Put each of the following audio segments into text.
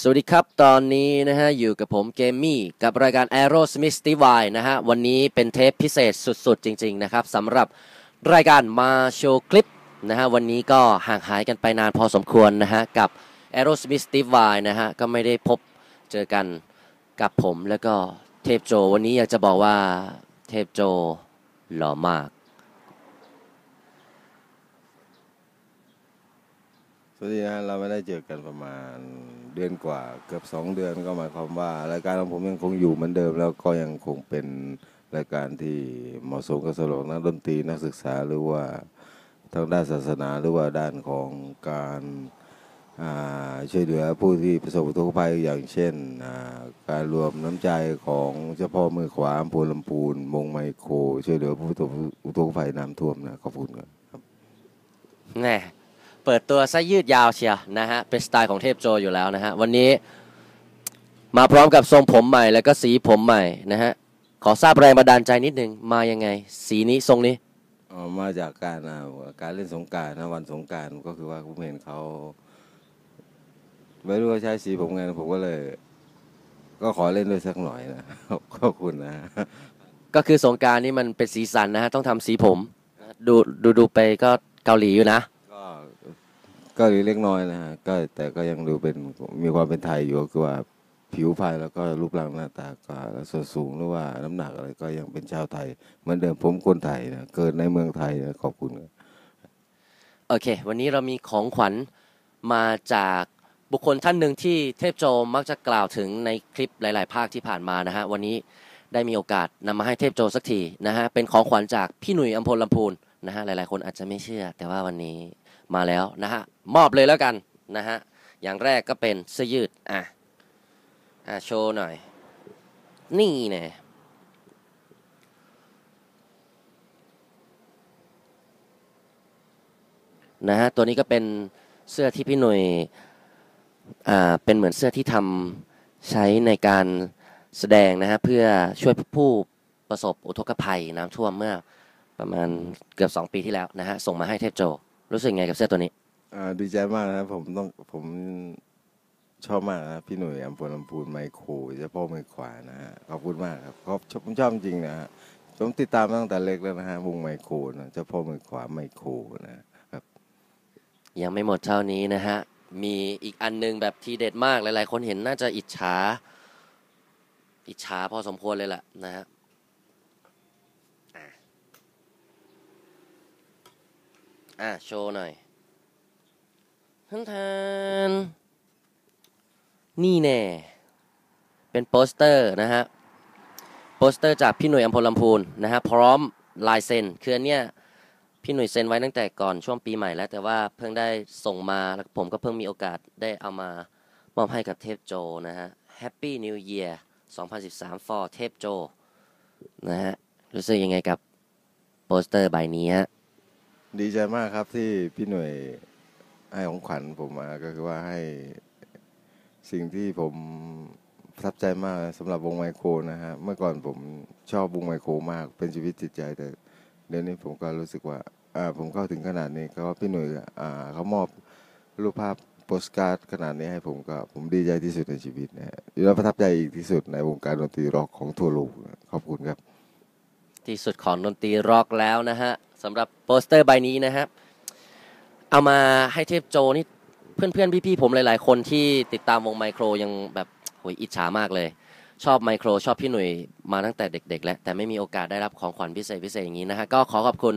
สวัสดีครับ ตอนนี้นะฮะ อยู่กับผมเกมมี่ กับรายการ Aerosmith d i v นะฮะ วันนี้เป็นเทปพิเศษสุดๆ จริง ๆ นะครับสำหรับรายการมาโชว์คลิปนะฮะ วันนี้ก็ห่างหายกันไปนานพอสมควรนะฮะ กับ Aerosmith d i v นะฮะ ก็ไม่ได้พบเจอกันกับผมแล้วก็เทพโจ วันนี้อยากจะบอกว่าเทพโจหล่อมาก สวัสดีนะเราไม่ได้เจอกันประมาณเดือนกว่าเกือบสองเดือนก็หมายความว่ารายการของผมยังคงอยู่เหมือนเดิม แล้วก็ยังคงเป็นรายการที่เหมาะสมกับสำหรับนักดนตรีนักศึกษาหรือว่าทางด้านศาสนาหรือว่าด้านของการช่วยเหลือผู้ที่ประสบอุทกภัยอย่างเช่น การรวมน้ำใจของเจ้าพ่อมือขวาอำเภอลำพูนมงไมโคร ช่วยเหลือผู้ประสบอุทกภัยน้ำท่วมนะขอบคุณครับแน่ เปิดตัวซะยืดยาวเชียวนะฮะเป็นสไตล์ของเทพโจอยู่แล้วนะฮะวันนี้มาพร้อมกับทรงผมใหม่แล้วก็สีผมใหม่นะฮะขอทราบแรงบันดาลใจนิดนึงมายังไง สีนี้ทรงนี้ออกมาจากการอ่าการเล่นสงกรารนะวันสงกรารก็คือว่าผมเห็นเขาไม่รู้ว่าใช้สีผมไงผมก็เลย ก็ขอเล่นด้วยสักหน่อยนะ ขอบคุณนะ ก็คือสงกรารนี่มันเป็นสีสันนะฮะต้องทำสีผม ดูดูดูไปก็เกาหลีอยู่นะ ก็เล็กน้อยนะฮะก็แต่ก็ยังดูเป็นมีความเป็นไทยอยู่ก็คือว่าผิวพรรณแล้วก็รูปร่างหน้าตาก็ส่วนสูงหรือว่าน้ำหนักอะไรก็ยังเป็นชาวไทย เหมือนเดิมผมคนไทยนะเกิดในเมืองไทยนะขอบคุณครับโอเค วันนี้เรามีของขวัญมาจากบุคคลท่านหนึ่งที่เทพโจมักจะกล่าวถึงในคลิปหลาย ๆ ภาคที่ผ่านมานะฮะวันนี้ได้มีโอกาสนำมาให้เทพโจสักทีนะฮะเป็นของขวัญจากพี่หนุ่ยอัมพลลำพูนนะฮะหลาย ๆ คนอาจจะไม่เชื่อ แต่ว่าวันนี้ มาแล้วนะฮะมอบเลยแล้วกันนะฮะอย่างแรกก็เป็นเสื้อยืดอะอะโชว์หน่อย นี่แน่นะฮะตัวนี้ก็เป็นเสื้อที่พี่หนุ่ยอ่าเป็นเหมือนเสื้อที่ทำใช้ในการแสดงนะฮะเพื่อช่วยผู้ประสบอุทกภัยน้ำท่วมเมื่อประมาณเกือบ 2 ปีที่แล้วนะฮะส่งมาให้เทพโจ รู้สึกไงกับเสื้อตัวนี้ อ่าดีใจมากนะครับผมต้องผมชอบมากนะพี่หนุ่ยอัมพลลำพูนไมโครเจ้าพ่อมือขวานะฮะขอบคุณมากครับขอบผมชอบจริงนะฮะผมติดตามมาตั้งแต่เล็กแล้วนะฮะวงไมโครนะเจ้าพ่อมือขวาไมโครนะครับ ยังไม่หมดเท่านี้นะฮะ มีอีกอันหนึงแบบทีเด็ดมากหลาย ๆ คนเห็นน่าจะอิจฉา อิจฉาพอสมควรเลยแหละนะฮะอะ อะโชว์หน่อยทันทันนี่แน่ เป็นโปสเตอร์นะฮะ โปสเตอร์จากพี่หน่วยอัมพลลำพูนนะฮะ พร้อมลายเซ็น คืออันเนี้ยพี่หนุ่ยเซ็นไว้ตั้งแต่ก่อนช่วงปีใหม่แล้ว แต่ว่าเพิ่งได้ส่งมาแล้วผมก็เพิ่งมีโอกาสได้เอามามอบให้กับเทพโจนะฮะ Happy New Year 2013 for เทพโจ นะฮะ รู้สึกยังไงกับโปสเตอร์ใบนี้ฮะ ดีใจมากครับที่พี่หน่วยให้ของขวัญผมมาก็คือว่าให้สิ่งที่ผมประทับใจมากสำหรับวงไมโครนะฮะเมื่อก่อนผมชอบวงไมโครมากเป็นชีวิตจิตใจแต่เดี๋ยวนี้ผมก็รู้สึกว่าอ่าผมเข้าถึงขนาดนี้ก็พี่หนุ่ยอ่าเขามอบรูปภาพโปสการ์ดขนาดนี้ให้ผมก็ผมดีใจที่สุดในชีวิตนะฮะแล้วประทับใจอีกที่สุดในวงการดนตรีร็อกของทั่วโลกขอบคุณครับ ที่สุดของดนตรีร็อกแล้วนะฮะ สำหรับโปสเตอร์ใบนี้นะฮะเอามาให้เทพโจนี่เพื่อนๆพี่ๆผมหลายๆ คนที่ติดตามวงไมโครยังแบบโหยอิจฉามากเลย ชอบไมโครชอบพี่หนุ่ยมาตั้งแต่เด็ก ๆ แล้วแต่ไม่มีโอกาสได้รับของขวัญพิเศษพิเศษอย่างนี้นะฮะก็ขอขอบคุณ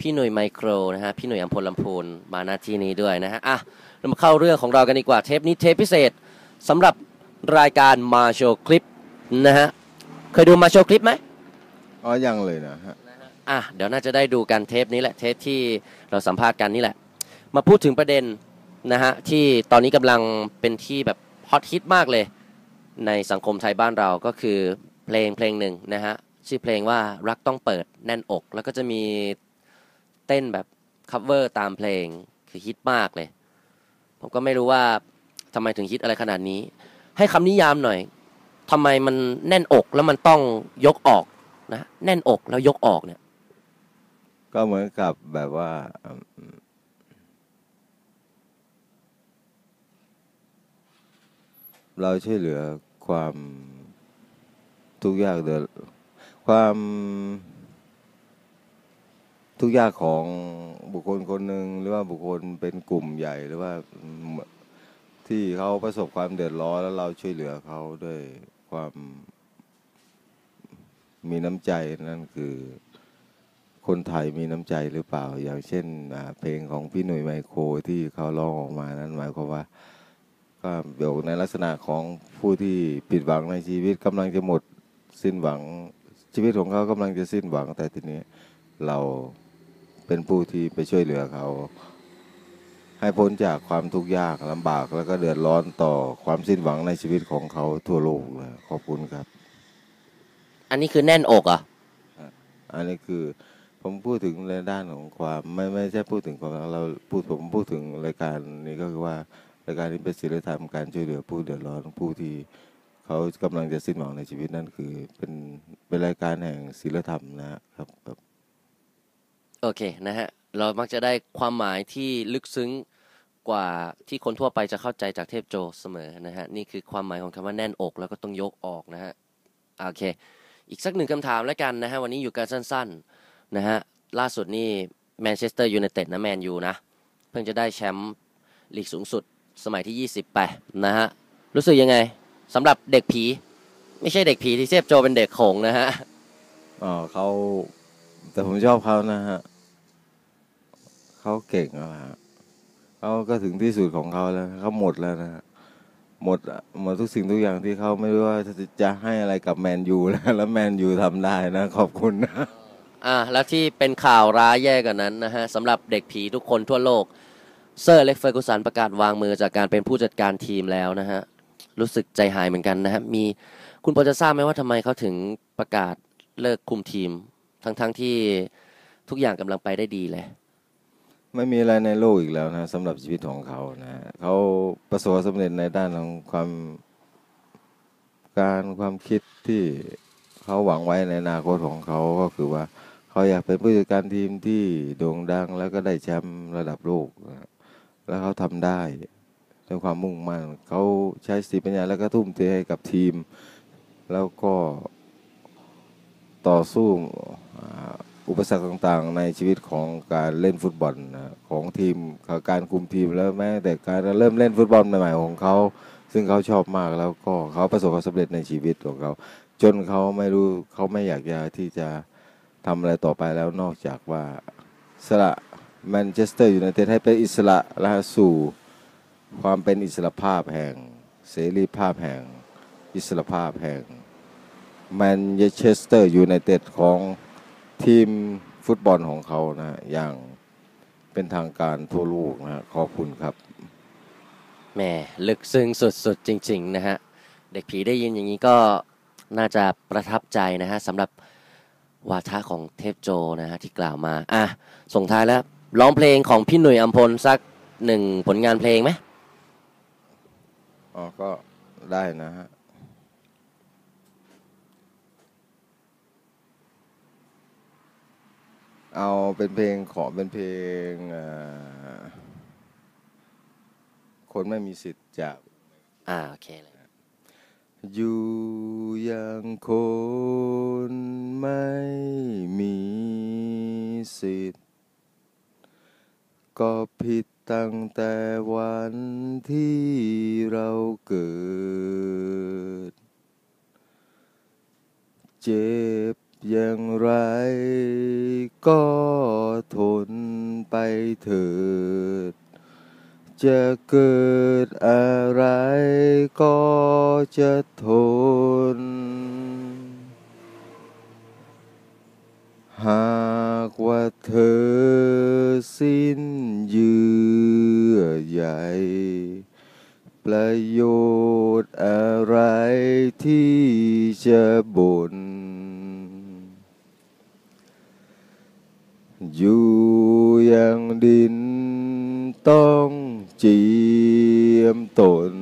พี่หนุ่ยไมโครนะฮะพี่หนุ่ยอัมพลลำพูนมาณที่นี้ด้วยนะฮะอะเรามาเข้าเรื่องของเรากันดีกว่าเทปนี้เทปพิเศษสำหรับรายการมาโชว์คลิปนะฮะเคยดูมาโชว์คลิปไหมอ๋อยังเลยนะฮะ อะเดี๋ยวน่าจะได้ดูกันเทปนี้แหละเทปที่เราสัมภาษณ์กันนี่แหละ มาพูดถึงประเด็นนะฮะที่ตอนนี้กำลังเป็นที่แบบฮอตฮิตมากเลย ในสังคมไทยบ้านเราก็คือเพลงเพลงหนึ่งนะฮะชื่อเพลงว่ารักต้องเปิดแน่นอก แล้วก็จะมีเต้นแบบคัฟเวอร์ตามเพลงคือฮิตมากเลย ผมก็ไม่รู้ว่าทำไมถึงฮิตอะไรขนาดนี้ ให้คำนิยามหน่อยทำไมมันแน่นอกแล้วมันต้องยกออกนะแน่นอกแล้วยกออกเนี่ย ก็เหมือนกับแบบว่า เราช่วยเหลือความทุกข์ยากเดือดความทุกข์ยากของบุคคลคนหนึ่งหรือว่าบุคคลเป็นกลุ่มใหญ่หรือว่าที่เขาประสบความเดือดร้อนแล้วเราช่วยเหลือเขาด้วยความมีน้ำใจนั่นคือ คนไทยมีน้ำใจหรือเปล่า อย่างเช่นเพลงของพี่หนุ่ยไมโครที่เขาร้องออกมานั้นหมายความว่า ก็เกี่ยวในลักษณะของผู้ที่ผิดหวังในชีวิตกำลังจะหมดสิ้นหวังชีวิตของเขากำลังจะสิ้นหวังแต่ทีนี้เราเป็นผู้ที่ไปช่วยเหลือเขา ให้พ้นจากความทุกข์ยากลำบากแล้วก็เดือดร้อนต่อความสิ้นหวังในชีวิตของเขาทั่วโลกเลยขอบคุณครับ อันนี้คือแน่นอกอะอันนี้คือ ผมพูดถึงในด้านของความไม่ไม่ใช่พูดถึงความเราพูดผมพูดถึงรายการนี้ก็คือว่ารายการนี้เป็นศีลธรรมการช่วยเหลือผู้เดือดร้อนผู้ที่เขากำลังจะสิ้นหวังในชีวิตนั่นคือ เป็นเป็นรายการแห่งศีลธรรมนะครับครับโอเคนะฮะเรามักจะได้ความหมายที่ลึกซึ้งกว่าที่คนทั่วไปจะเข้าใจจากเทพโจเสมอนะฮะนี่คือความหมายของคำว่าแน่นอกแล้วก็ต้องยกออกนะฮะโอเค อีกสักหนึ่งคำถามแล้วกันนะฮะวันนี้อยู่กันสั้น ๆ นะฮะล่าสุดนี่แมนเชสเตอร์ยูไนเต็ดนะแมนยูนะ เพิ่งจะได้แชมป์ลีกสูงสุดสมัยที่ 20 ไปนะฮะ รู้สึกยังไงสำหรับเด็กผี ไม่ใช่เด็กผีที่เทพโจเป็นเด็กขงนะฮะอ๋อเขาแต่ผมชอบเขานะฮะเขาเก่งแล้วฮะเขาก็ถึงที่สุดของเขาแล้วเขาหมดแล้วนะหมดหมดทุกสิ่งทุกอย่างที่เขาไม่รู้ว่าจะให้อะไรกับแมนยูแล้วแล้วแมนยูทำได้นะ ขอบคุณนะ อ่าแล้วที่เป็นข่าวร้ายแย่กว่านั้นนะฮะสำหรับเด็กผีทุกคนทั่วโลก เซอร์เล็กเฟอร์กูสันประกาศวางมือจากการเป็นผู้จัดการทีมแล้วนะฮะรู้สึกใจหายเหมือนกันนะฮะมีคุณพอจะทราบไหมว่าทำไมเขาถึงประกาศเลิกคุมทีม ทั้งๆทที่ทุกอย่างกำลังไปได้ดีเลย ไม่มีอะไรในโลกอีกแล้วนะสำหรับชีวิตของเขานะเขาประสบสำเร็จในด้านของความการความคิดที่เขาหวังไว้ในอนาคตของเขาก็คือว่า เขาอยากเป็นผู้จัดการทีมที่โด่งดัง แล้วก็ได้แชมป์ระดับโลกนะแล้วเขาทำได้ด้วยความมุ่งมั่นเขาใช้สติปัญญาแล้วก็ทุ่มเทให้กับทีม แล้วก็ต่อสู้อุปสรรคต่างๆ ในชีวิตของการเล่นฟุตบอลนะของทีมการคุมทีมแล้วแม้แต่การเริ่มเล่นฟุตบอลใหม่ๆของเขาซึ่งเขาชอบมากแล้วก็เขาประสบความสำเร็จในชีวิตของเขา จนเขาไม่รู้เขาไม่อยากจะที่จะ ทำอะไรต่อไปแล้วนอกจากว่าสละแมนเชสเตอร์ยูไนเต็ดให้เป็นอิสระและสู่ความเป็นอิสระภาพแห่งเสรีภาพแห่งอิสระภาพแห่งแมนเชสเตอร์ยูไนเต็ดของทีมฟุตบอลของเขานะอย่างเป็นทางการทั่วโลกนะขอบคุณครับแหมลึกซึ้งสุดๆจริง ๆ นะฮะ เด็กผีได้ยินอย่างนี้ก็น่าจะประทับใจนะฮะสำหรับ วาทะของเทพโจนะฮะที่กล่าวมาอะส่งท้ายแล้วร้องเพลงของพี่หนุ่ยอัมพลสักหนึ่งผลงานเพลงไหมอ๋อก็ได้นะฮะเอาเป็นเพลงขอเป็นเพลงคนไม่มีสิทธิ์จากอ่าโอเคเลย อยู่อย่างคนไม่มีสิทธิ์ ก็ผิดตั้งแต่วันที่เราเกิด เจ็บอย่างไรก็ทนไปเถิด จะเกิดอะไรก็จะทน หากว่าเธอสิ้นเยื่อใหญ่ ประโยชน์อะไรที่จะบ่นอยู่อย่างดินต้อง เจียมตน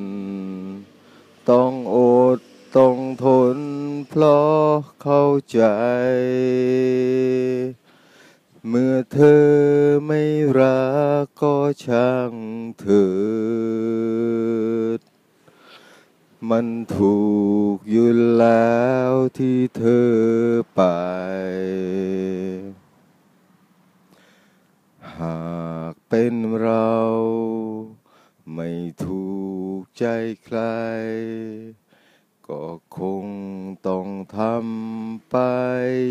ต้องอดต้องทนเพราะเข้าใจ เมื่อเธอไม่รักก็ช่างเถิด มันถูกอยู่แล้วที่เธอไป หากเป็นเรา ใจใคร ก็คงต้องทำไป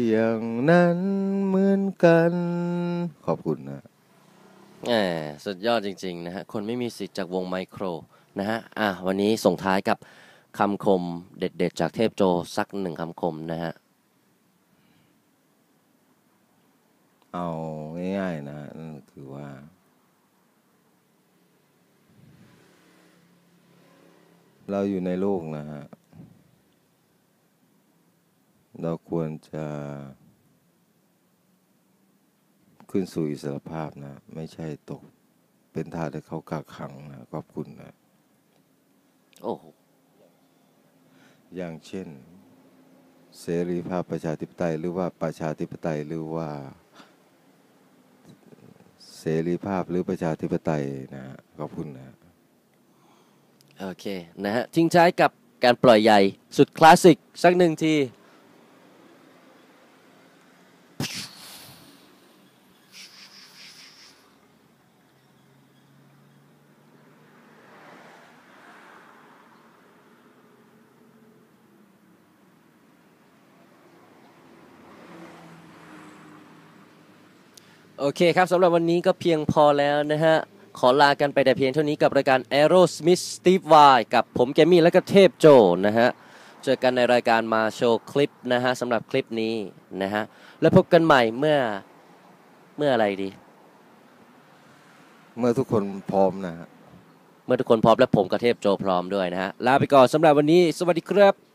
อย่างนั้นเหมือนกัน ขอบคุณนะแหมสุดยอดจริง ๆ นะฮะ คนไม่มีสิทธิ์จากวงไมโครนะฮะ อะ วันนี้ส่งท้ายกับคำคมเด็ด ๆ จากเทพโจสักหนึ่งคำคมนะฮะ เอาง่ายๆนะนั่นคือว่า เราอยู่ในโลกนะฮะ เราควรจะ ขึ้นสู่อิสรภาพนะ ไม่ใช่ตกเป็นทาสให้เขากักขังนะขอบคุณนะ โอ้โห อย่างเช่น เสรีภาพประชาธิปไตยหรือว่าประชาธิปไตยหรือว่า เสรีภาพหรือประชาธิปไตยนะฮะขอบคุณนะ โอเคนะฮะทิ้งท้ายกับการปล่อยใหญ่สุดคลาสสิกสักหนึ่งทีโอเคครับสำหรับวันนี้ก็เพียงพอแล้วนะฮะ ขอลากันไปแต่เพียงเท่านี้กับรายการ Aerosmith Steve Vai กับผมแกมมี่และก็เทพโจนะฮะ เจอกันในรายการมาโชว์คลิปนะฮะสำหรับคลิปนี้นะฮะ แล้วพบกันใหม่เมื่อเมื่ออะไรดี เมื่อทุกคนพร้อมนะฮะ เมื่อทุกคนพร้อมและผมกับเทพโจพร้อมด้วยนะฮะ ลาไปก่อนสำหรับวันนี้ สวัสดีครับ